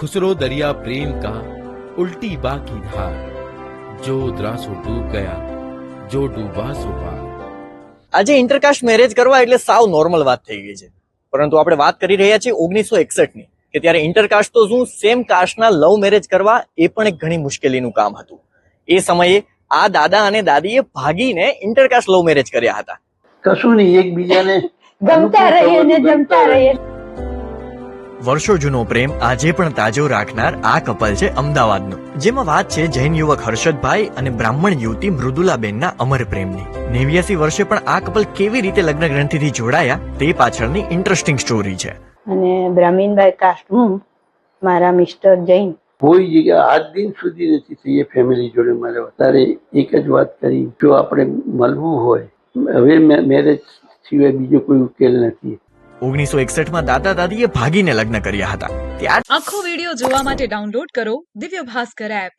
खुसरो दरिया प्रेम का उल्टी बा की धार जो द्रासो डूब गया जो डूबा सो पार આજે ઇન્ટરકાસ્ટ મેરેજ કરવા એટલે સાવ નોર્મલ વાત થઈ ગઈ છે પરંતુ આપણે વાત કરી રહ્યા છીએ ઓગણીસો એકસઠ ની કે ત્યારે ઇન્ટરકાસ્ટ તો શું સેમ કાસ્ટના લવ મેરેજ કરવા એ પણ એક ઘણી મુશ્કેલીનું કામ હતું એ સમયે આ દાદા અને દાદીએ ભાગીને ઇન્ટરકાસ્ટ લવ મેરેજ કર્યા હતા કશું નહીં એકબીજાને ગમતા રહીએ ને જમતા રહીએ વર્ષો જૂનો પ્રેમ આજે પણ તાજો રાખનાર આ કપલ છે અમદાવાદનું જેમાં વાત છે જૈન યુવક હર્ષદભાઈ અને બ્રાહ્મણ યુવતી મૃદુલાબેનના અમર પ્રેમની. નેવ્યાસી વર્ષે પણ આ કપલ કેવી રીતે લગ્ન ગ્રંથિથી જોડાયા તે પાછળની ઇન્ટરેસ્ટિંગ સ્ટોરી છે. અને બ્રાહ્મીણબાઈ કાસ્ટ હું મારા મિસ્ટર જૈન. કોઈ જગ્યા આજ દિન સુધી નથી થઈ એ ફેમિલી જોડે મારે અત્યારે એક જ વાત કરી. જો આપણે મળવું હોય હવે મેરેજ સિવાય બીજો કોઈ ઉકેલ નથી. ઓગણીસો એકસઠમાં દાદા દાદીએ ભાગીને લગ્ન કર્યા હતા. ત્યાર આખો વીડિયો જોવા માટે ડાઉનલોડ કરો દિવ્ય ભાસ્કર એપ.